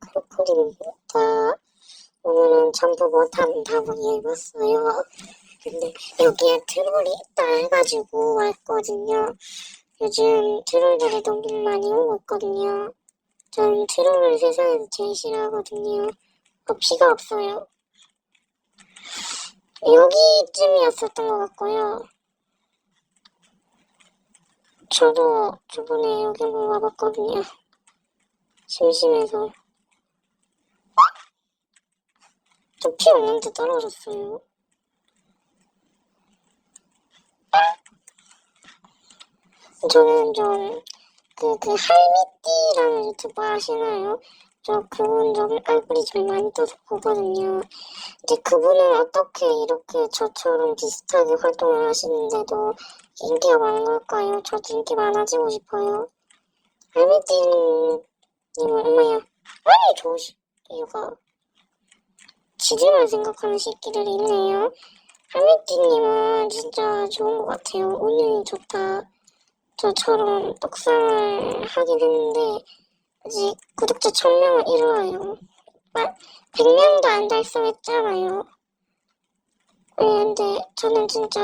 크로콜입니다. 오늘은 전부 못한 답을 읽었어요. 근데 여기에 트롤이 있다 해가지고 왔거든요. 요즘 트롤들이 너무 많이 오고 있거든요. 전 트롤을 세상에서 제일 싫어하거든요. 어, 피가 없어요. 여기쯤이었었던 것 같고요. 저도 저번에 여기 한번 와봤거든요. 심심해서. 저피 없는데 떨어졌어요. 저는 좀, 그, 그, 할미띠라는 유튜버 아시나요? 저 그분 좀 알고리즘이 많이 떠서 보거든요. 이제 그분은 어떻게 이렇게 저처럼 비슷하게 활동을 하시는데도 인기가 많은 걸까요? 저도 인기 많아지고 싶어요. 할미띠님은, 엄마야, 아니, 좋으시, 이유가. 지들만 생각하는 새끼들이 있네요. 할미띠님은 진짜 좋은 것 같아요. 운이 좋다. 저처럼 떡상을 하긴 했는데, 아직 구독자 1000명을 이루어요. 막 100명도 안 달성했잖아요. 네, 근데 저는 진짜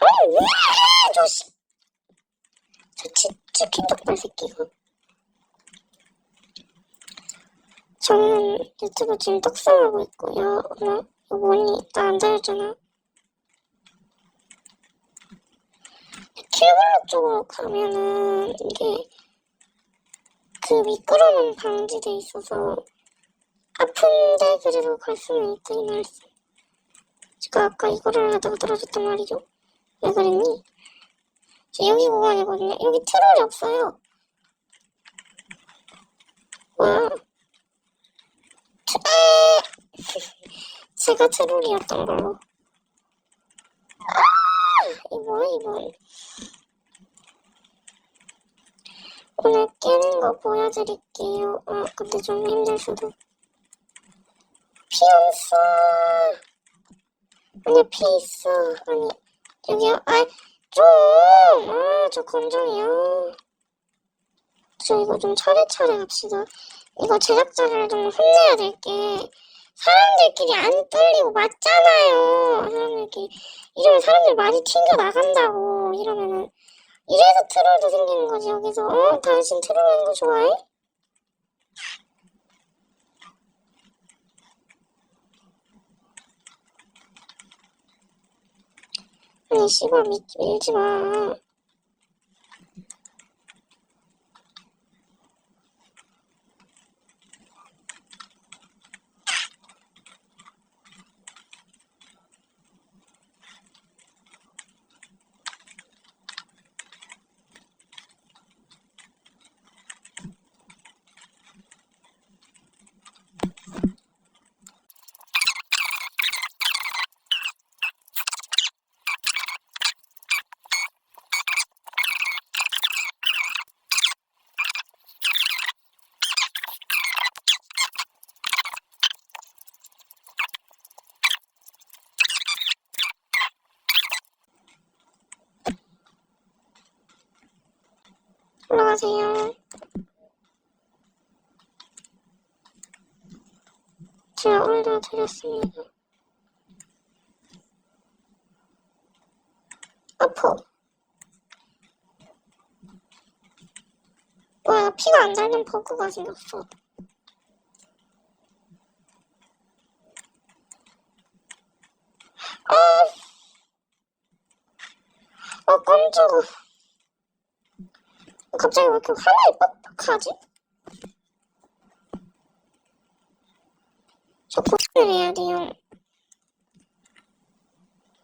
아니 왜저 씨. 저 치, 치킨 족발 새끼가. 저는 유튜브 지금 떡상하고 있고요. 어머, 이거 뭐니? 나안 달렸잖아. 킬블럭 쪽으로 가면은 이게 그 미끄러움 방지돼 있어서 아픈데 그래도 갈 수는 있다 이 말씀. 제가 아까 이거를 하다가 떨어졌단 말이죠. 왜 그랬니? 저 여기 구간이거든요. 여기 트롤이 없어요. 뭐야? 트... 제가 트롤이었던 걸로. 아! 이 뭐야 이건? 오늘 깨는 거 보여드릴게요. 어, 근데 좀 힘들 수도. 피 없어. 아니, 피 있어. 아니, 여기요? 아, 좀! 아, 저 검정이요. 저 이거 좀 차례차례 합시다. 이거 제작자를 좀 혼내야 될 게, 사람들끼리 안 뚫리고 맞잖아요. 사람들끼리. 이러면 사람들 많이 튕겨 나간다고. 이러면은. 이래서 트롤도 생기는 거지 여기서 어? 당신 트롤하는 거 좋아해? 아니 씨발 밀, 밀지 마 올라가세요. 제가 올려드렸습니다. 아파. 와 피가 안 닳는 버그가 생겼어. 아, 아 깜짝아 갑자기 왜 이렇게 화면이 뻑뻑하지? 저 포스를 해야 돼요.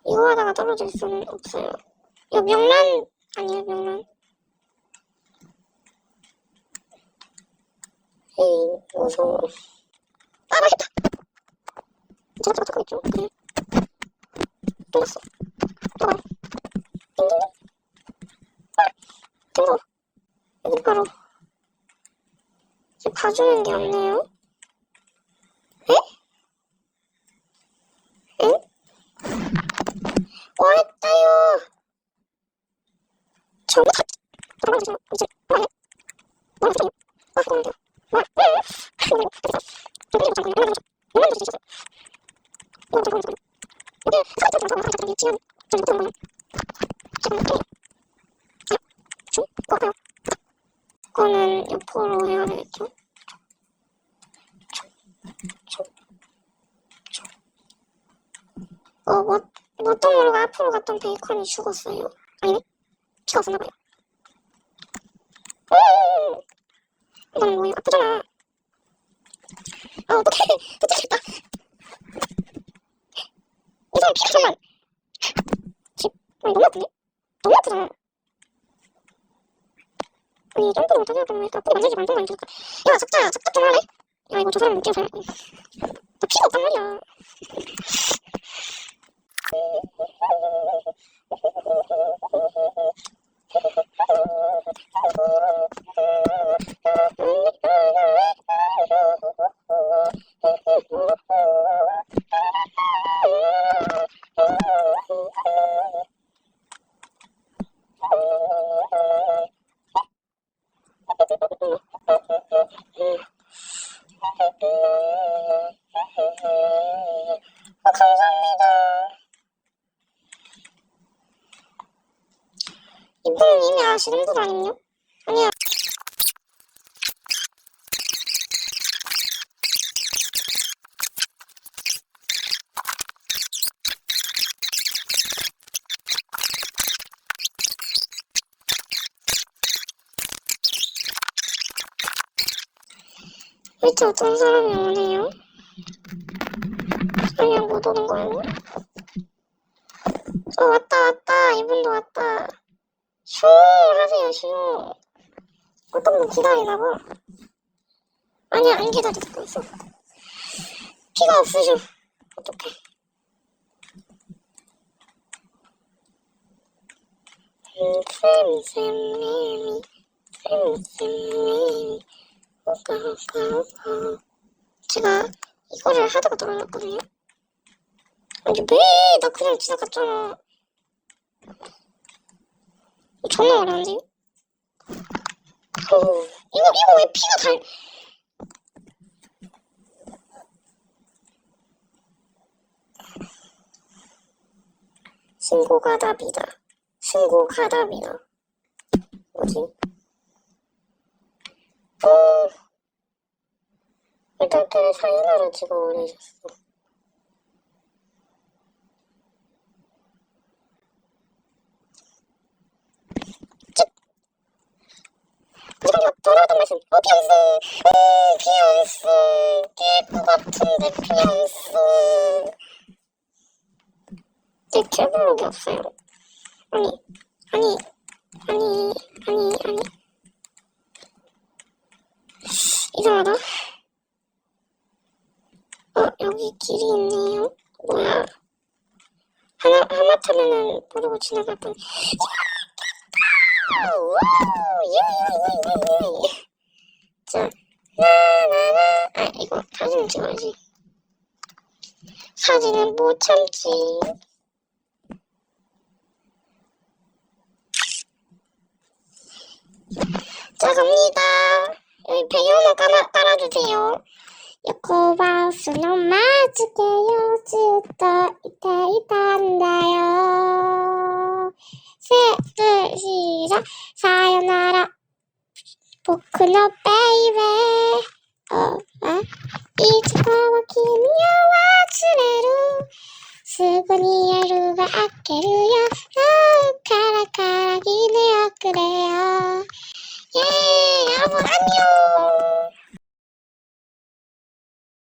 이거 하다가 떨어질 수는 없어요. 이거 명란 아니에요 명란. 에이 무서워. 아 맛있다. 제가 저거 찾고 있죠. 그래. 뚫렸어. 잠깐. 띵 봐주는 게 없네요. 에? 엥? 와했다요. 정말 그거는 옆으로 해야 되겠죠? 어, 뭐, 뭣도 모르고 앞으로 갔던 베이컨이 죽었어요. 아니네? 피가 없었나봐요. 오! 이거는 뭐예요? 아프잖아. 아, 어떡해. 도착했다. 이 사람 피가 정말. 집, 아니, 너무 아픈데? 너무 아프잖아. 아니, 점프를 못하게 하면 왜 앞으로 만들지 말던가, 이러니까. 야, 작자야, 작자 좀 할래? 야, 이거 저 사람 웃겨, 잘. 나 피가 없단 말이야. 이분은 이미 아시는 분 아니요? 아니야. 밑에 어떤 사람이 오네요? 그냥 못 오는 거예요? 어, 왔다, 왔다. 이분도 왔다. 슈 하세요, 슈. 어떤 분 기다리나 봐. 아니야, 안 기다리고 있어. 피가 없으셔. 어떡해. 음, 쌤쌤님이, 쌤쌤님이, 오까, 오까, 오까. 제가 이거를 하다가 돌아갔거든요. 아니, 왜? 나 그냥 지나갔잖아. 존나 어려운데? 어우, 이거, 이거 왜 피가 달, 신고가 답이다. 신고가 답이다. 뭐지? 어, 일단 때에 사인하러 찍어버리셨어. 잠깐만, 돌아오던 말씀. 어, 피앙스. 어, 피앙스. 깰것 같은데, 피앙스. 내 킬블록이 없어요. 아니, 아니, 아니, 아니, 아니. 이상하다. 어, 여기 길이 있네요. 뭐야. 하나, 하마터면은 모르고 지나갈 뻔. 와우, 예예예예. 자, 사진 찍어야지. 사진은 못 참지. 자, 갑니다. 여기 배경음 깔아, 깔아주세요. 横バスの間付けよずっといていたんだよ。セルシーラ、さよなら。僕のベイベー。 Get it?